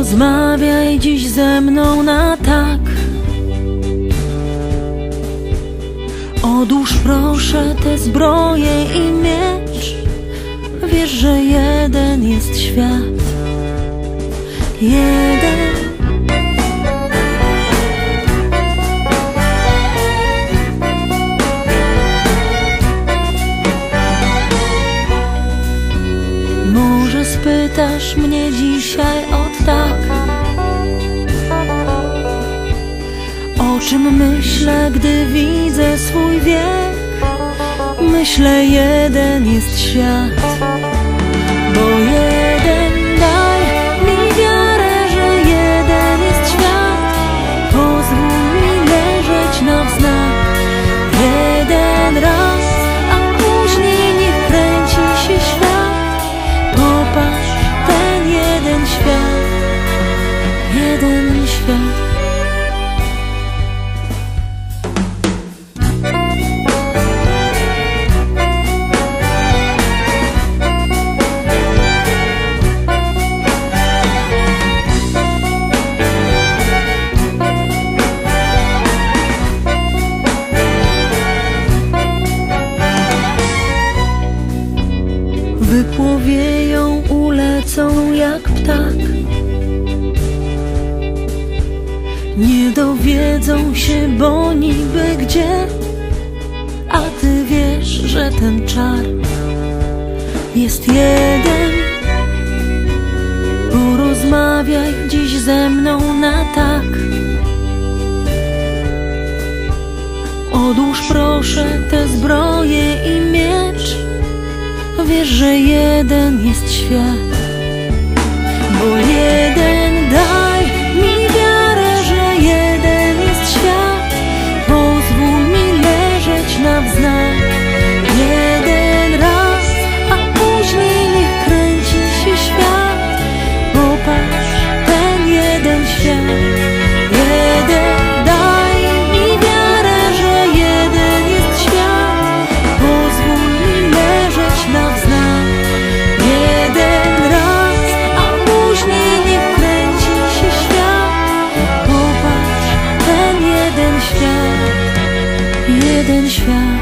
Porozmawiaj dziś ze mną na tak. Odłóż proszę te zbroje i miecz. Wiesz, że jeden jest świat. Jeden. Może spytasz mnie dzisiaj o tak. O czym myślę, gdy widzę swój wiek? Myślę, jeden jest świat Świat Wypłowieją, ulecą jak ptak Nie dowiedzą się, bo niby gdzie? A ty wiesz, że ten czar jest jeden. Porozmawiaj dziś ze mną na tak. Odłóż proszę te zbroje i miecz. Wiesz, że jeden jest świat 真相